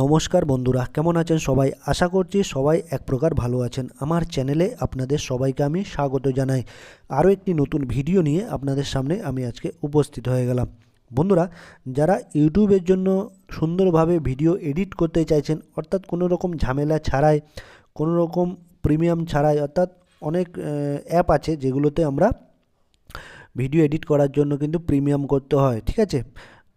নমস্কার বন্ধুরা, কেমন আছেন সবাই? আশা করছি সবাই এক প্রকার ভালো আছেন। আমার চ্যানেলে আপনাদের সবাইকে আমি স্বাগত জানাই। আরও একটি নতুন ভিডিও নিয়ে আপনাদের সামনে আমি আজকে উপস্থিত হয়ে গেলাম। বন্ধুরা, যারা ইউটিউবের জন্য সুন্দরভাবে ভিডিও এডিট করতে চাইছেন, অর্থাৎ কোনো রকম ঝামেলা ছাড়াই, কোনো রকম প্রিমিয়াম ছাড়াই, অর্থাৎ অনেক অ্যাপ আছে যেগুলোতে আমরা ভিডিও এডিট করার জন্য কিন্তু প্রিমিয়াম করতে হয়, ঠিক আছে?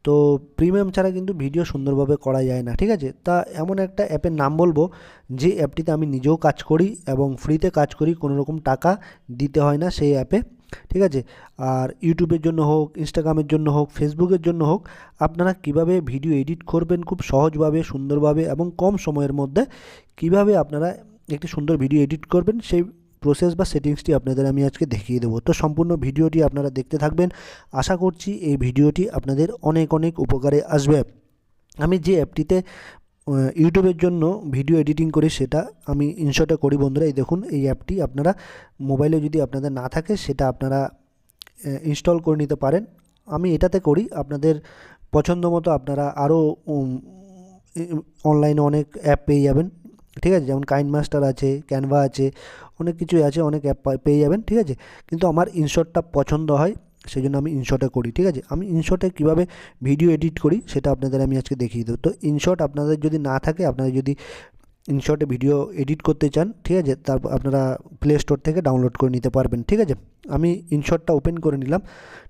তো প্রিমিয়াম ছাড়া কিন্তু ভিডিও সুন্দরভাবে করা যায় না, ঠিক আছে? তা এমন একটা অ্যাপের নাম বলব, যে অ্যাপটিতে আমি নিজেও কাজ করি এবং ফ্রিতে কাজ করি, কোনো রকম টাকা দিতে হয় না সেই অ্যাপে ঠিক আছে? আর ইউটিউবের জন্য হোক ইনস্টাগ্রামের জন্য হোক ফেসবুকের জন্য হোক, আপনারা কীভাবে ভিডিও এডিট করবেন খুব সহজভাবে, সুন্দরভাবে এবং কম সময়ের মধ্যে কীভাবে আপনারা একটি সুন্দর ভিডিও এডিট করবেন, সেই প্রসেস বা সেটিংসটি আপনাদের আমি আজকে দেখিয়ে দেবো। তো সম্পূর্ণ ভিডিওটি আপনারা দেখতে থাকবেন। আশা করছি এই ভিডিওটি আপনাদের অনেক অনেক উপকারে আসবে। আমি যে অ্যাপটিতে ইউটিউবের জন্য ভিডিও এডিটিং করি সেটা আমি ইনশটে করি বন্ধুরা। এই দেখুন, এই অ্যাপটি আপনারা মোবাইলে যদি আপনাদের না থাকে সেটা আপনারা ইনস্টল করে নিতে পারেন। আমি এটাতে করি, আপনাদের পছন্দ মতো আপনারা আরও অনলাইনে অনেক অ্যাপ পেয়ে যাবেন। ঠিক আছে? যেমন কাইন মাস্টার আছে ক্যানভা আছে, অনেক কিছুই আছে, অনেক অ্যাপ পেয়ে যাবেন, ঠিক আছে? কিন্তু আমার ইনশটটা পছন্দ হয় সেই জন্য আমি ইনশটে করি, ঠিক আছে? আমি ইনশটে কীভাবে ভিডিও এডিট করি, সেটা আপনাদের আমি আজকে দেখিয়ে দেবো। তো ইনশট আপনাদের যদি না থাকে, আপনারা যদি ইনশটে ভিডিও এডিট করতে চান, ঠিক আছে? তারপর আপনারা প্লে স্টোর থেকে ডাউনলোড করে নিতে পারবেন, ঠিক আছে? আমি ইনশটটা ওপেন করে নিলাম,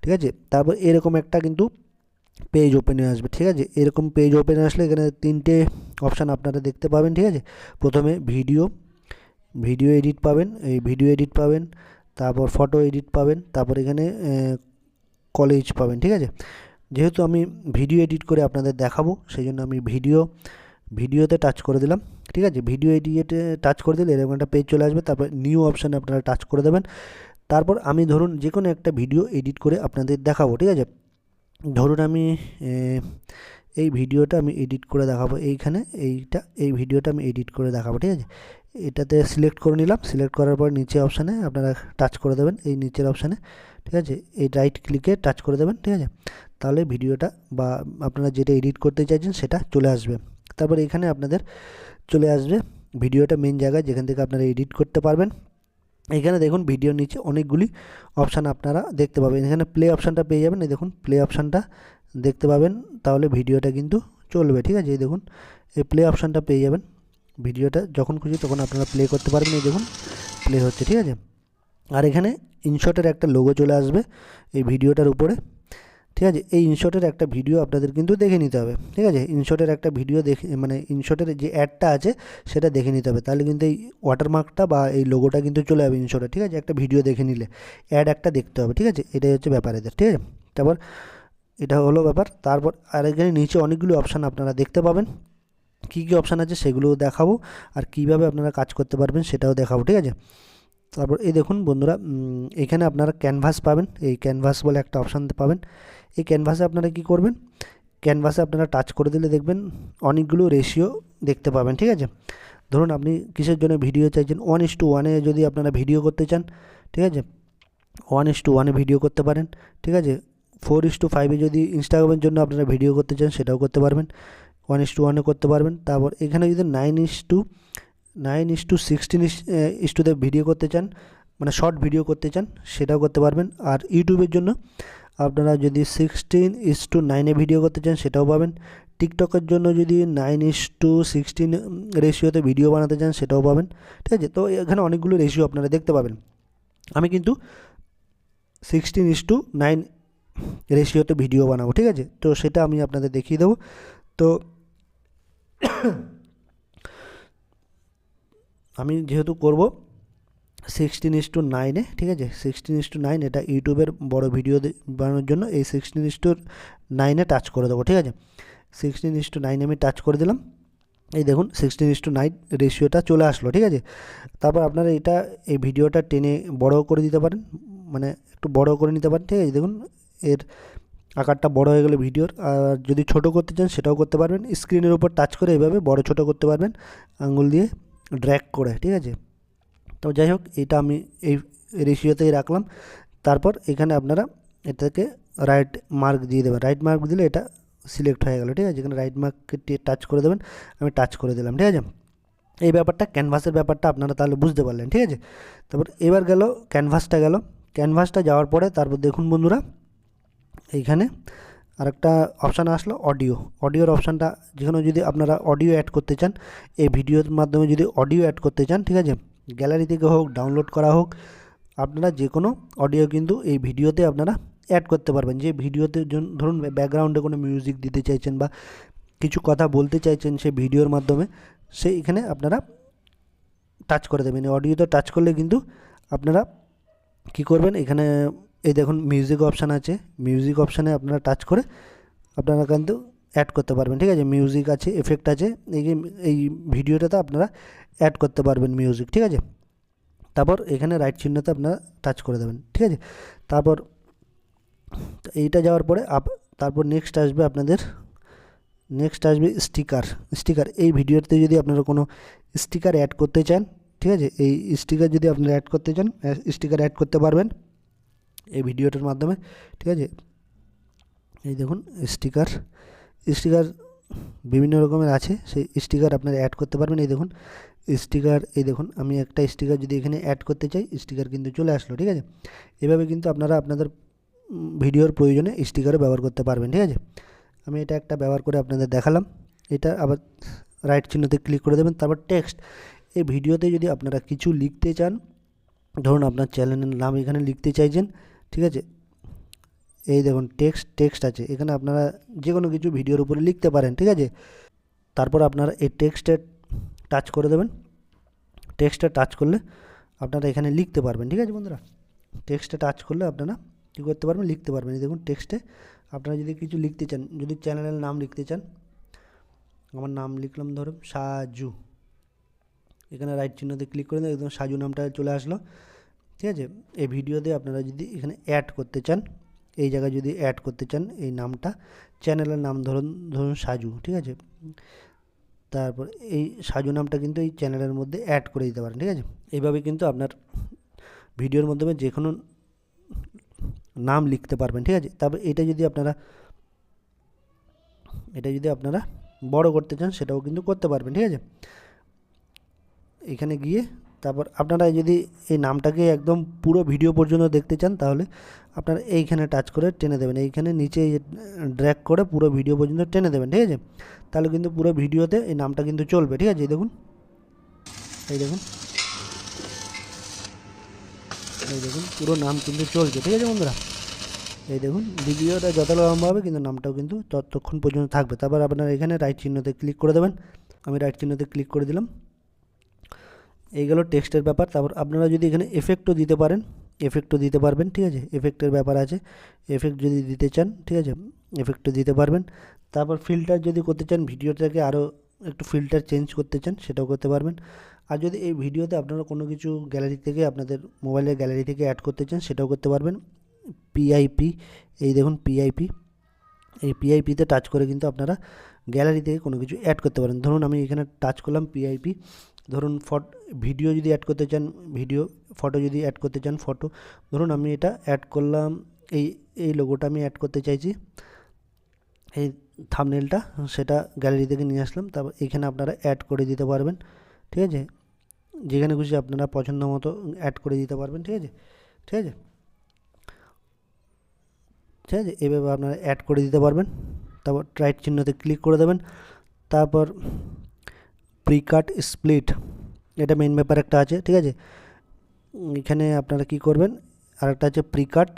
ঠিক আছে? তারপর এরকম একটা কিন্তু পেজ ওপেনে আসবে, ঠিক আছে? এরকম পেজ ওপেন আসলে এখানে তিনটে অপশান আপনারা দেখতে পাবেন, ঠিক আছে? প্রথমে ভিডিও ভিডিও এডিট পাবেন, এই ভিডিও এডিট পাবেন, তারপর ফটো এডিট পাবেন, তারপর এখানে কলেজ পাবেন, ঠিক আছে? যেহেতু আমি ভিডিও এডিট করে আপনাদের দেখাবো সেই জন্য আমি ভিডিও ভিডিওতে টাচ করে দিলাম, ঠিক আছে? ভিডিও এডিটে টাচ করে দিলে এরকম একটা পেজ চলে আসবে, তারপর নিউ অপশানে আপনারা টাচ করে দেবেন। তারপর আমি ধরুন যে কোনো একটা ভিডিও এডিট করে আপনাদের দেখাবো, ঠিক আছে? ধরুন আমি এই ভিডিওটা আমি এডিট করে দেখাবো এইখানে, এইটা, এই ভিডিওটা আমি এডিট করে দেখাবো, ঠিক আছে? এটাতে সিলেক্ট করে নিলাম সিলেক্ট করার পর নিচে অপশানে আপনারা টাচ করে দেবেন, এই নিচের অপশানে ঠিক আছে? এই রাইট ক্লিকে টাচ করে দেবেন, ঠিক আছে? তাহলে ভিডিওটা বা আপনারা যেটা এডিট করতে চাইছেন সেটা চলে আসবে। তারপর এখানে আপনাদের চলে আসবে, ভিডিওটা মেন জায়গায় যেখান থেকে আপনারা এডিট করতে পারবেন। এখানে দেখুন ভিডিওর নিচে অনেকগুলি অপশান আপনারা দেখতে পাবেন। এখানে প্লে অপশানটা পেয়ে যাবেন। এই দেখুন প্লে অপশানটা দেখতে পাবেন। তাহলে ভিডিওটা কিন্তু চলবে, ঠিক আছে? এই দেখুন, এই প্লে অপশানটা পেয়ে যাবেন। ভিডিওটা যখন খুঁজি তখন আপনারা প্লে করতে পারবেন। এই দেখুন প্লে হচ্ছে, ঠিক আছে? আর এখানে ইনশটের একটা লোগো চলে আসবে। এই ভিডিওটার উপরে। ঠিক আছে? এই ইনশটের একটা ভিডিও আপনাদের কিন্তু দেখে নিতে হবে। ঠিক আছে? ইনশটের একটা ভিডিও দেখে মানে ইনশটের যে অ্যাডটা আছে, সেটা দেখে নিতে হবে। তাহলে কিন্তু এই ওয়াটারমার্কটা বা এই লোগোটা কিন্তু চলে যাবে ইনশটে ঠিক আছে? একটা ভিডিও দেখে নিলে। অ্যাড একটা দেখতে হবে। ঠিক আছে? এটাই হচ্ছে ব্যাপার এদের। ঠিক আছে? তারপর এটা হলো ব্যাপার। তারপর আর এখানে নিচে অনেকগুলো অপশান আপনারা দেখতে পাবেন। কী কী অপশান আছে সেগুলোও দেখাবো। আর কীভাবে আপনারা কাজ করতে পারবেন সেটাও দেখাবো। ঠিক আছে? তারপর এই দেখুন বন্ধুরা এখানে আপনারা ক্যানভাস পাবেন। এই ক্যানভাস বলে একটা অপশান পাবেন। এই ক্যানভাসে আপনারা কি করবেন? ক্যানভাসে আপনারা টাচ করে দিলে দেখবেন অনেকগুলো রেশিও দেখতে পাবেন, ঠিক আছে? ধরুন আপনি কিসের জন্য ভিডিও চাইছেন? ওয়ান ইস টু ওয়ানে যদি আপনারা ভিডিও করতে চান, ঠিক আছে? ওয়ান ইস টু ওয়ানে ভিডিও করতে পারেন, ঠিক আছে? ফোর ইস টু ফাইভে যদি ইনস্টাগ্রামের জন্য আপনারা ভিডিও করতে চান, সেটাও করতে পারবেন। ওয়ান ইস টু ওয়ানে করতে পারবেন। তারপর এখানে যদি nine is to nine is to sixteen is টুতে ভিডিও করতে চান মানে শর্ট ভিডিও করতে চান, সেটাও করতে পারবেন। আর ইউটিউবের জন্য আপনারা যদি সিক্সটিন ইস টু নাইনে ভিডিও করতে চান, সেটাও পাবেন। টিকটকের জন্য যদি নাইন ইস টু সিক্সটিন রেশিওতে ভিডিও বানাতে চান, সেটাও পাবেন। ঠিক আছে? তো এখানে অনেকগুলো রেশিও আপনারা দেখতে পাবেন। আমি কিন্তু সিক্সটিন ইস টু নাইন রেশিওতে ভিডিও বানাবো, ঠিক আছে? তো সেটা আমি আপনাদের দেখিয়ে দেবো। তো আমি যেহেতু করব সিক্সটিন ইস টু নাইনে ঠিক আছে? সিক্সটিন ইস টু নাইন এটা ইউটিউবের বড় ভিডিও বানানোর জন্য এই সিক্সটিন ইস টু নাইনে টাচ করে দেবো, ঠিক আছে? সিক্সটিন ইস টু নাইনে আমি টাচ করে দিলাম। এই দেখুন সিক্সটিন ইস টু নাইন রেশিওটা চলে আসলো, ঠিক আছে? তারপর আপনারা এটা, এই ভিডিওটা টেনে বড় করে দিতে পারেন মানে একটু বড় করে নিতে পারেন, ঠিক আছে? দেখুন, এর আকারটা বড় হয়ে গেলে ভিডিওর আর যদি ছোট করতে চান, সেটাও করতে পারবেন। স্ক্রিনের উপর টাচ করে এভাবে বড়, ছোট করতে পারবেন আঙুল দিয়ে। ড্র্যাক করে, ঠিক আছে? তো যাই হোক, এটা আমি এই রেশিওতেই রাখলাম। তারপর এখানে আপনারা এটাকে রাইট মার্ক দিয়ে দেবেন। রাইট মার্ক দিলে এটা সিলেক্ট হয়ে গেল, ঠিক আছে? এখানে রাইট মার্ককে টাচ করে দেবেন, আমি টাচ করে দিলাম, ঠিক আছে? এই ব্যাপারটা ক্যানভাসের ব্যাপারটা আপনারা তাহলে বুঝতে পারলেন, ঠিক আছে? তারপর এবার গেল ক্যানভাসটা গেল। ক্যানভাসটা যাওয়ার পরে তারপর দেখুন বন্ধুরা, এইখানে আরেকটা অপশান আসলো অডিও অডিওর অপশানটা যেখানে যদি আপনারা অডিও অ্যাড করতে চান, এই ভিডিওর মাধ্যমে যদি অডিও অ্যাড করতে চান, ঠিক আছে? গ্যালারি থেকে হোক ডাউনলোড করা হোক, আপনারা যে কোনো অডিও কিন্তু এই ভিডিওতে আপনারা অ্যাড করতে পারবেন। যে ভিডিওতে ধরুন ব্যাকগ্রাউন্ডে কোনো মিউজিক দিতে চাইছেন বা কিছু কথা বলতে চাইছেন সেই ভিডিওর মাধ্যমে, সেইখানে আপনারা টাচ করে দেবেন। অডিওতে টাচ করলে কিন্তু আপনারা কি করবেন? এখানে এই দেখুন মিউজিক অপশান আছে। মিউজিক অপশানে আপনারা টাচ করে আপনারা কিন্তু অ্যাড করতে পারবেন, ঠিক আছে? মিউজিক আছে এফেক্ট আছে, এই এই ভিডিওটাতে আপনারা অ্যাড করতে পারবেন মিউজিক ঠিক আছে? তারপর এখানে রাইট চিহ্নতে আপনারা টাচ করে দেবেন, ঠিক আছে? তারপর এইটা যাওয়ার পরে আপ, তারপর নেক্সট আসবে আপনাদের নেক্সট আসবে স্টিকার স্টিকার এই ভিডিওতে যদি আপনারা কোনো স্টিকার অ্যাড করতে চান, ঠিক আছে? এই স্টিকার যদি আপনারা অ্যাড করতে চান স্টিকার অ্যাড করতে পারবেন। এই ভিডিওটার মাধ্যমে, ঠিক আছে? এই দেখুন স্টিকার স্টিকার বিভিন্ন রকমের আছে, সেই স্টিকার আপনারা অ্যাড করতে পারবেন, এই দেখুন স্টিকার এই দেখুন, আমি একটা স্টিকার যদি এখানে অ্যাড করতে চাই স্টিকার কিন্তু চলে আসলো, ঠিক আছে? এভাবে কিন্তু আপনারা আপনাদের ভিডিওর প্রয়োজনে স্টিকারও ব্যবহার করতে পারবেন, ঠিক আছে? আমি এটা একটা ব্যবহার করে আপনাদের দেখালাম, এটা আবার রাইট চিহ্নতে ক্লিক করে দেবেন, তারপর টেক্সট এই ভিডিওতে যদি আপনারা কিছু লিখতে চান, ধরুন আপনার চ্যানেলের নাম এখানে লিখতে চাইছেন ঠিক আছে? এই দেখুন টেক্সট টেক্সট আছে। এখানে আপনারা যে কোনো কিছু ভিডিওর উপরে লিখতে পারেন, ঠিক আছে? তারপর আপনারা এই টেক্সটে টাচ করে দেবেন। টেক্সটে টাচ করলে আপনারা এখানে লিখতে পারবেন, ঠিক আছে বন্ধুরা? টেক্সটে টাচ করলে আপনারা কী করতে পারবেন? লিখতে পারবেন। দেখুন টেক্সটে আপনারা যদি কিছু লিখতে চান, যদি চ্যানেলের নাম লিখতে চান, আমার নাম লিখলাম ধরুন সাজু। এখানে রাইট চিহ্নতে ক্লিক করে দিন, একদম সাজু নামটা চলে আসলো। ঠিক আছে? এই ভিডিওতে আপনারা যদি এখানে অ্যাড করতে চান, এই জায়গায় যদি অ্যাড করতে চান, এই নামটা চ্যানেলের নাম ধরুন ধরুন সাজু, ঠিক আছে? তারপর এই সাজু নামটা কিন্তু এই চ্যানেলের মধ্যে অ্যাড করে দিতে পারেন, ঠিক আছে? এইভাবে কিন্তু আপনার ভিডিওর মাধ্যমে যে কোনো নাম লিখতে পারবেন, ঠিক আছে? তারপর এটা যদি আপনারা, এটা যদি আপনারা বড় করতে চান, সেটাও কিন্তু করতে পারবেন, ঠিক আছে? এখানে গিয়ে তারপর আপনারা যদি এই নামটাকে একদম পুরো ভিডিও পর্যন্ত দেখতে চান, তাহলে আপনারা এইখানে টাচ করে টেনে দেবেন। এইখানে নিচে ড্র্যাগ করে পুরো ভিডিও পর্যন্ত টেনে দেবেন, ঠিক আছে? তাহলে কিন্তু পুরো ভিডিওতে এই নামটা কিন্তু চলবে, ঠিক আছে? এই দেখুন। এই দেখুন। এই দেখুন, পুরো নাম কিন্তু চলছে, ঠিক আছে বন্ধুরা? এই দেখুন, ভিডিওটা যত লম্বা হবে কিন্তু নামটাও কিন্তু ততক্ষণ পর্যন্ত থাকবে। তারপর আপনারা এখানে রাইট চিহ্নতে ক্লিক করে দেবেন। আমি রাইট চিহ্নতে ক্লিক করে দিলাম। এই গেল টেক্সটের ব্যাপার। তারপর আপনারা যদি এখানে এফেক্টও দিতে পারেন এফেক্টও দিতে পারবেন, ঠিক আছে? এফেক্টের ব্যাপার আছে। এফেক্ট যদি দিতে চান, ঠিক আছে? এফেক্টও দিতে পারবেন। তারপর ফিল্টার যদি করতে চান, ভিডিওটাকে আরও একটু ফিল্টার চেঞ্জ করতে চান, সেটাও করতে পারবেন। আর যদি এই ভিডিওতে আপনারা কোনো কিছু গ্যালারি থেকে, আপনাদের মোবাইলের গ্যালারি থেকে অ্যাড করতে চান, সেটাও করতে পারবেন। পিআইপি এই দেখুন পিআইপি এই পিআইপিতে টাচ করে কিন্তু আপনারা গ্যালারি থেকে কোনো কিছু অ্যাড করতে পারেন। ধরুন আমি এখানে টাচ করলাম পিআইপি ধরুন ফট ভিডিও যদি অ্যাড করতে চান ভিডিও ফটো যদি অ্যাড করতে চান ফটো ধরুন আমি এটা অ্যাড করলাম, এই এই লোগোটা আমি অ্যাড করতে চাইছি, এই থামনেলটা সেটা গ্যালারি থেকে নিয়ে আসলাম, তারপর এখানে আপনারা অ্যাড করে দিতে পারবেন, ঠিক আছে? যেখানে খুশি আপনারা পছন্দ মতো অ্যাড করে দিতে পারবেন, ঠিক আছে? ঠিক আছে? ঠিক আছে? এভাবে আপনারা অ্যাড করে দিতে পারবেন, তারপর রাইট চিহ্নতে ক্লিক করে দেবেন, তারপর প্রিকাট স্প্লিট এটা মেন ব্যাপার একটা আছে, ঠিক আছে? এখানে আপনারা কি করবেন আর একটা আছে প্রিকাট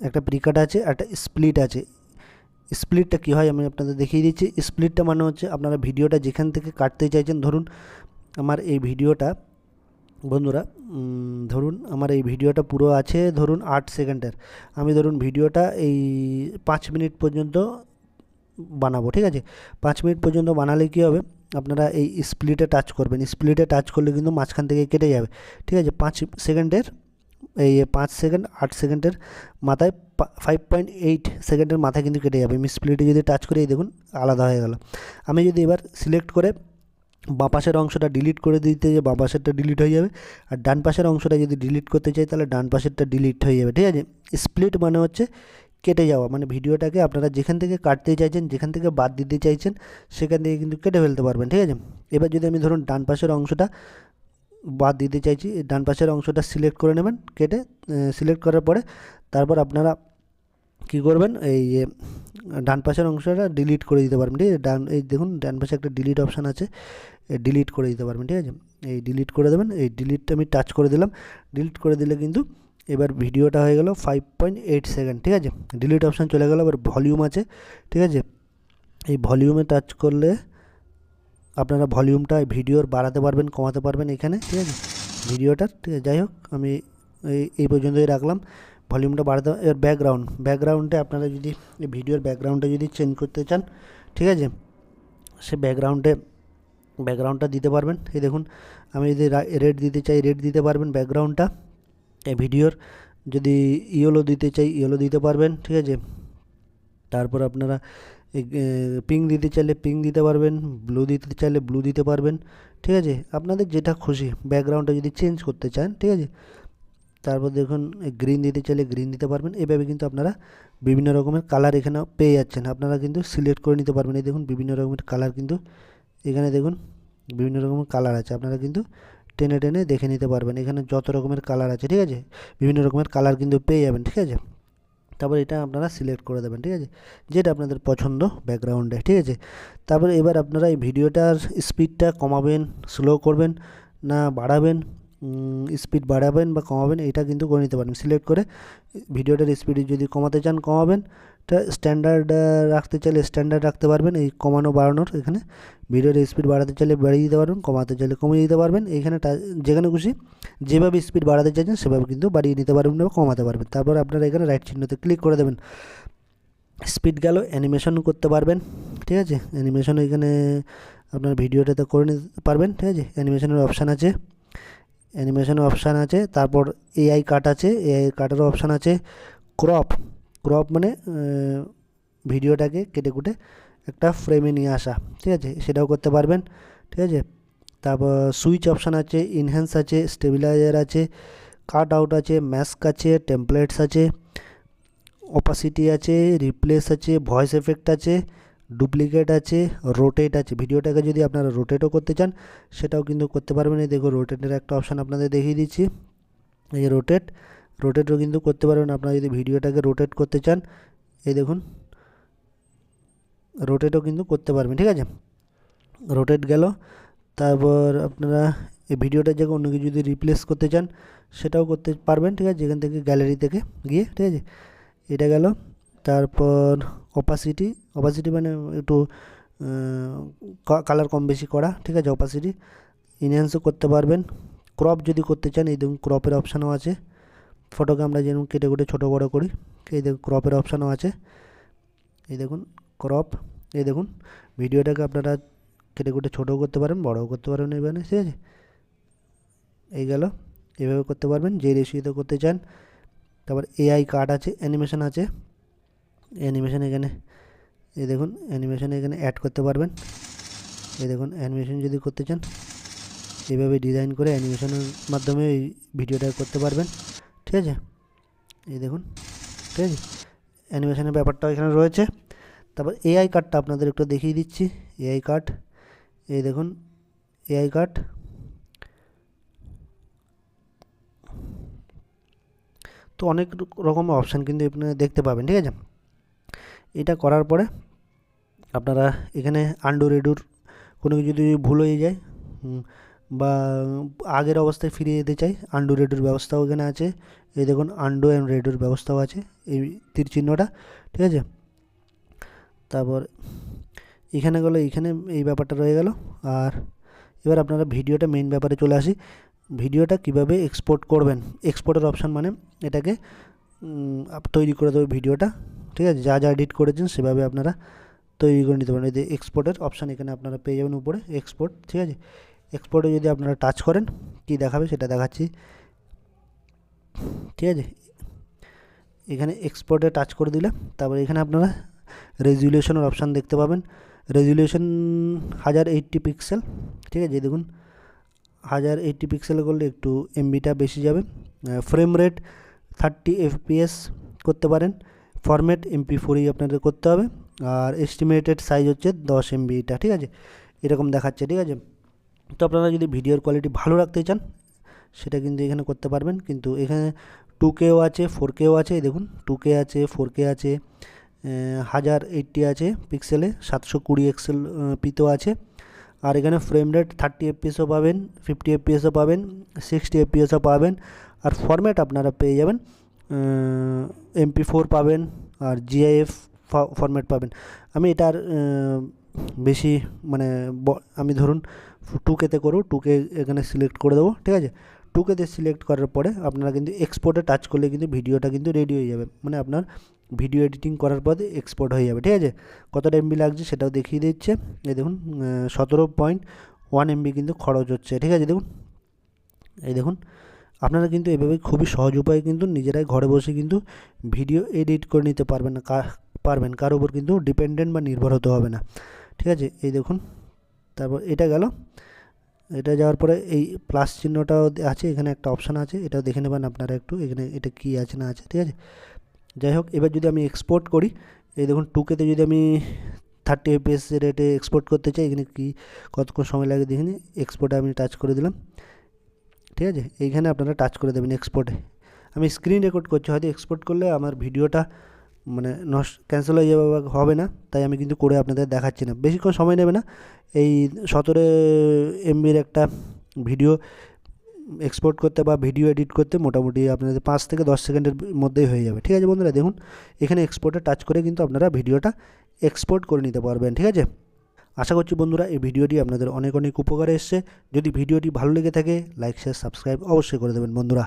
একটা প্রিকাট আছে একটা স্প্লিট আছে। স্প্লিটটা কী হয় আমি আপনাদের দেখিয়ে দিচ্ছি। স্প্লিটটা মানে হচ্ছে আপনারা ভিডিওটা যেখান থেকে কাটতে চাইছেন, ধরুন আমার এই ভিডিওটা, বন্ধুরা ধরুন আমার এই ভিডিওটা পুরো আছে, ধরুন আট সেকেন্ডের। আমি ধরুন ভিডিওটা এই পাঁচ মিনিট পর্যন্ত বানাবো, ঠিক আছে? পাঁচ মিনিট পর্যন্ত বানালে কী হবে? আপনারা এই স্প্লিটে টাচ করবেন। স্প্লিটে টাচ করলে কিন্তু মাঝখান থেকে কেটে যাবে। ঠিক আছে? পাঁচ সেকেন্ডের, এই পাঁচ সেকেন্ড, আট সেকেন্ডের মাথায় ফাইভ পয়েন্ট এইট সেকেন্ডের মাথায় কিন্তু কেটে যাবে। আমি স্প্লিটে যদি টাচ করি দেখুন, আলাদা হয়ে গেল। আমি যদি এবার সিলেক্ট করে বাঁ পাশের অংশটা ডিলিট করে দিতে যে বাঁ পাশেরটা ডিলিট হয়ে যাবে। আর ডান পাশের অংশটা যদি ডিলিট করতে চাই, তাহলে ডান পাশেরটা ডিলিট হয়ে যাবে। ঠিক আছে? স্প্লিট মানে হচ্ছে কেটে যাওয়া। মানে ভিডিওটাকে আপনারা যেখান থেকে কাটতে চাইছেন, যেখান থেকে বাদ দিতে চাইছেন, সেখান থেকে কিন্তু কেটে ফেলতে পারবেন, ঠিক আছে? এবার যদি আমি ধরুন ডান পাশের অংশটা বাদ দিতে চাইছি ডান পাশের অংশটা সিলেক্ট করে নেবেন, কেটে সিলেক্ট করার পরে তারপর আপনারা কী করবেন, এই যে ডান পাশের অংশটা ডিলিট করে দিতে পারবেন, ঠিক আছে? ডান, এই দেখুন, ডান পাশে একটা ডিলিট অপশান আছে ডিলিট করে দিতে পারবেন, ঠিক আছে? এই ডিলিট করে দেবেন, এই ডিলিটটা আমি টাচ করে দিলাম। ডিলিট করে দিলে কিন্তু এবার ভিডিওটা হয়ে গেল ফাইভ পয়েন্ট এইট সেকেন্ড ঠিক আছে? ডিলিট অপশান চলে গেল, এবার ভলিউম আছে, ঠিক আছে? এই ভলিউমে টাচ করলে আপনারা ভলিউমটা ভিডিওর বাড়াতে পারবেন, কমাতে পারবেন এখানে, ঠিক আছে? ভিডিওটার, ঠিক আছে? যাই হোক, আমি এই এই পর্যন্তই রাখলাম। ভলিউমটা বাড়াতে এর ব্যাকগ্রাউন্ড ব্যাকগ্রাউন্ডে আপনারা যদি ভিডিওর ব্যাকগ্রাউন্ডটা যদি চেঞ্জ করতে চান, ঠিক আছে? সে ব্যাকগ্রাউন্ডে ব্যাকগ্রাউন্ডটা দিতে পারবেন। এই দেখুন, আমি যদি রেড দিতে চাই রেড দিতে পারবেন ব্যাকগ্রাউন্ডটা ভিডিওর। যদি ইয়েলো দিতে চাই, ইয়েলো দিতে পারবেন, ঠিক আছে? তারপর আপনারা পিঙ্ক দিতে চাইলে পিঙ্ক দিতে পারবেন, ব্লু দিতে চাইলে ব্লু দিতে পারবেন, ঠিক আছে? আপনাদের যেটা খুশি, ব্যাকগ্রাউন্ডটা যদি চেঞ্জ করতে চান, ঠিক আছে? তারপর দেখুন গ্রিন দিতে চাইলে গ্রিন দিতে পারবেন, এভাবে কিন্তু আপনারা বিভিন্ন রকমের কালার এখানে পেয়ে যাচ্ছেন। আপনারা কিন্তু সিলেক্ট করে নিতে পারবেন। এই দেখুন, বিভিন্ন রকমের কালার কিন্তু এখানে দেখুন, বিভিন্ন রকমের কালার আছে। আপনারা কিন্তু টেনে টেনে দেখে নিতে পারবেন। এখানে যত রকমের কালার আছে, ঠিক আছে? বিভিন্ন রকমের কালার কিন্তু পেয়ে যাবেন, ঠিক আছে? তারপর এটা আপনারা সিলেক্ট করে দেবেন, ঠিক আছে? যেটা আপনাদের পছন্দ ব্যাকগ্রাউন্ডে ঠিক আছে? তারপরে এবার আপনারা এই ভিডিওটার স্পিডটা কমাবেন স্লো করবেন, না বাড়াবেন স্পিড বাড়াবেন বা কমাবেন, এটা কিন্তু করে নিতে পারেন। সিলেক্ট করে ভিডিওটার স্পিড যদি কমাতে চান, কমাবেন। এটা স্ট্যান্ডার্ড রাখতে চাইলে স্ট্যান্ডার্ড রাখতে পারবেন, এই কমানো বাড়ানোর। এখানে ভিডিওর স্পিড বাড়াতে চাইলে বাড়িয়ে দিতে পারবেন, কমাতে চাইলে কমিয়ে দিতে পারবেন। এইখানে যেখানে খুশি, যেভাবে স্পিড বাড়াতে চাইছেন, সেভাবে কিন্তু বাড়িয়ে নিতে পারবেন বা কমাতে পারবেন। তারপর আপনারা এখানে রাইট চিহ্নতে ক্লিক করে দেবেন। স্পিড গেল অ্যানিমেশন করতে পারবেন, ঠিক আছে? অ্যানিমেশন এখানে আপনার ভিডিওটাতে করে নিতে পারবেন, ঠিক আছে? অ্যানিমেশনের অপশান আছে অ্যানিমেশনের অপশান আছে, তারপর এআই কাট আছে এআই কাটেরও অপশান আছে ক্রপ ক্রপ মানে ভিডিওটাকে কেটে কুটে একটা ফ্রেমে নিয়ে আসা, ঠিক আছে? সেটাও করতে পারবেন, ঠিক আছে? তারপর সুইচ অপশান আছে ইনহ্যান্স আছে স্টেবিলাইজার আছে কাট আউট আছে ম্যাস্ক আছে টেমপ্লেটস আছে অপাসিটি আছে রিপ্লেস আছে ভয়েস এফেক্ট আছে ডুপ্লিকেট আছে রোটেট আছে। ভিডিওটাকে যদি আপনারা রোটেটও করতে চান, সেটাও কিন্তু করতে পারবেন। এই দেখো রোটেটের একটা অপশান আপনাদের দেখিয়ে দিচ্ছি। এই রোটেট রোটেটও কিন্তু করতে পারবেন। আপনারা যদি ভিডিওটাকে রোটেট করতে চান, এই দেখুন রোটেটও কিন্তু করতে পারবেন, ঠিক আছে? রোটেট গেল, তারপর আপনারা এই ভিডিওটা জায়গায় অন্য কিছু যদি রিপ্লেস করতে চান, সেটাও করতে পারবেন, ঠিক আছে? যেখান থেকে গ্যালারি থেকে গিয়ে, ঠিক আছে? এটা গেল, তারপর অপাসিটি অপাসিটি মানে একটু কালার কম বেশি করা, ঠিক আছে? অপাসিটি ইনহ্যান্সও করতে পারবেন। ক্রপ যদি করতে চান, এই দেখুন ক্রপের অপশানও আছে। ফটোকে আমরা যেরকম কেটে কুটে ছোটো বড়ো করি, এই দেখুন ক্রপের অপশানও আছে। এই দেখুন ক্রপ এই দেখুন ভিডিওটাকে আপনারা কেটে কুটে ছোটোও করতে পারেন, বড়ও করতে পারবেন এখানে ঠিক আছে? এই গেল, এভাবে করতে পারবেন, যে রেশিওতে করতে চান। তারপর এআই কার্ড আছে অ্যানিমেশন আছে। অ্যানিমেশন এখানে, এই দেখুন অ্যানিমেশন এখানে অ্যাড করতে পারবেন। এই দেখুন অ্যানিমেশন যদি করতে চান এইভাবে ডিজাইন করে অ্যানিমেশনের মাধ্যমে এই ভিডিওটা করতে পারবেন। ঠিক আছে? এই দেখুন, ঠিক আছে? অ্যানিমেশনের ব্যাপারটাও এখানে রয়েছে। তারপর এআই কার্ডটা আপনাদের একটু দেখিয়ে দিচ্ছি। এআই কার্ড এই দেখুন এআই কার্ড তো অনেক রকম অপশান কিন্তু আপনারা দেখতে পাবেন, ঠিক আছে? এটা করার পরে আপনারা এখানে আন্ডু রেডুর কোনো কিছু যদি ভুল হয়ে যায় বা আগের অবস্থায় ফিরে যেতে চাই। আন্ডু রেডুর ব্যবস্থাও এখানে আছে। এই দেখুন আন্ডু অ্যান্ড রেডুর ব্যবস্থাও আছে এই তীর চিহ্নটা ঠিক আছে? তারপর এখানে গেলো, এখানে এই ব্যাপারটা রয়ে গেল। আর এবার আপনারা ভিডিওটা মেইন ব্যাপারে চলে আসি। ভিডিওটা কীভাবে এক্সপোর্ট করবেন? এক্সপোর্টের অপশান মানে এটাকে তৈরি করে দেবে ভিডিওটা, ঠিক আছে? যা যা এডিট করেছেন সেভাবে আপনারা তৈরি করে নিতে পারেন। এই যে এক্সপোর্টের অপশান এখানে আপনারা পেয়ে যাবেন উপরে এক্সপোর্ট ঠিক আছে? এক্সপোর্টে যদি আপনারা টাচ করেন, কি দেখাবে সেটা দেখাচ্ছি। ঠিক আছে? এখানে এক্সপোর্টে টাচ করে দিলে তারপরে এখানে আপনারা রেজুলেশনের অপশান দেখতে পাবেন। রেজুলেশন হাজার এইটটি পিক্সেল ঠিক আছে? দেখুন, হাজার এইটটি পিক্সেল করলে একটু এমবিটা বেশি যাবে। ফ্রেম রেট থার্টি এফপিএস করতে পারেন। ফরম্যাট এমপি ফোরই আপনাদের করতে হবে। আর এস্টিমেটেড সাইজ হচ্ছে দশ এমবি এটা ঠিক আছে? এরকম দেখাচ্ছে, ঠিক আছে? তো আপনারা যদি ভিডিওর কোয়ালিটি ভালো রাখতে চান, সেটা কিন্তু এখানে করতে পারবেন। কিন্তু এখানে টু কেও আছে ফোর কেও আছে দেখুন টু কে আছে ফোর কে আছে হাজার এইটটি আছে পিক্সেলে সাতশো কুড়ি এক্সেল পিতেও আছে। আর এখানে ফ্রেম রেট থার্টি এফপিএসও পাবেন ফিফটি এফপিএসও পাবেন সিক্সটি এফপিএসও পাবেন। আর ফরম্যাট আপনারা পেয়ে যাবেন এমপি ফোর পাবেন, আর জিআইএফ ফরম্যাট পাবেন। আমি এটার বেশি মানে আমি ধরুন টু কেতে করব টু কে এখানে সিলেক্ট করে দেবো, ঠিক আছে? টু কেতে সিলেক্ট করার পরে আপনারা কিন্তু এক্সপোর্টে টাচ করলে কিন্তু ভিডিওটা কিন্তু রেডি হয়ে যাবে। মানে আপনার ভিডিও এডিটিং করার পর এক্সপোর্ট হয়ে যাবে, ঠিক আছে? কতটা এমবি লাগছে সেটাও দেখিয়ে দিচ্ছে। এই দেখুন সতেরো পয়েন্ট ওয়ান এমবি কিন্তু খরচ হচ্ছে, ঠিক আছে? দেখুন, এই দেখুন, আপনারা কিন্তু এভাবে খুবই সহজ উপায়ে কিন্তু নিজেরাই ঘরে বসে কিন্তু ভিডিও এডিট করে নিতে পারবেন না পারবেন। কার উপর কিন্তু ডিপেন্ডেন্ট বা নির্ভর হতে হবে না, ঠিক আছে? এই দেখুন তারপর এটা গেল। এটা যাওয়ার পরে এই প্লাস চিহ্নটাও আছে, এখানে একটা অপশান আছে, এটাও দেখে নেবেন আপনারা একটু, এখানে এটা কী আছে না আছে, ঠিক আছে? যাই হোক, এবার যদি আমি এক্সপোর্ট করি, এই দেখুন টুকেতে যদি আমি থার্টি এফপিএস রেটে এক্সপোর্ট করতে চাই, এখানে কী, কতক্ষণ সময় লাগে দেখিনি এক্সপোর্টে আমি টাচ করে দিলাম। ঠিক আছে? এইখানে আপনারা টাচ করে দেবেন এক্সপোর্টে আমি স্ক্রিন রেকর্ড করছি, হয়তো এক্সপোর্ট করলে আমার ভিডিওটা মানে নষ্ট ক্যান্সেল হয়ে যাবে বা হবে না, তাই আমি কিন্তু করে আপনাদের দেখাচ্ছি না। বেশিক্ষণ সময় নেবে না। এই সতেরো এমবির একটা ভিডিও এক্সপোর্ট করতে বা ভিডিও এডিট করতে মোটামুটি আপনাদের পাঁচ থেকে দশ সেকেন্ডের মধ্যেই হয়ে যাবে। ঠিক আছে বন্ধুরা, দেখুন, এখানে এক্সপোর্টে টাচ করে কিন্তু আপনারা ভিডিওটা এক্সপোর্ট করে নিতে পারবেন। ঠিক আছে? আশা করছি বন্ধুরা, এই ভিডিওটি আপনাদের অনেক অনেক উপকারে এসছে। যদি ভিডিওটি ভালো লেগে থাকে লাইক শেয়ার সাবস্ক্রাইব অবশ্যই করে দেবেন বন্ধুরা।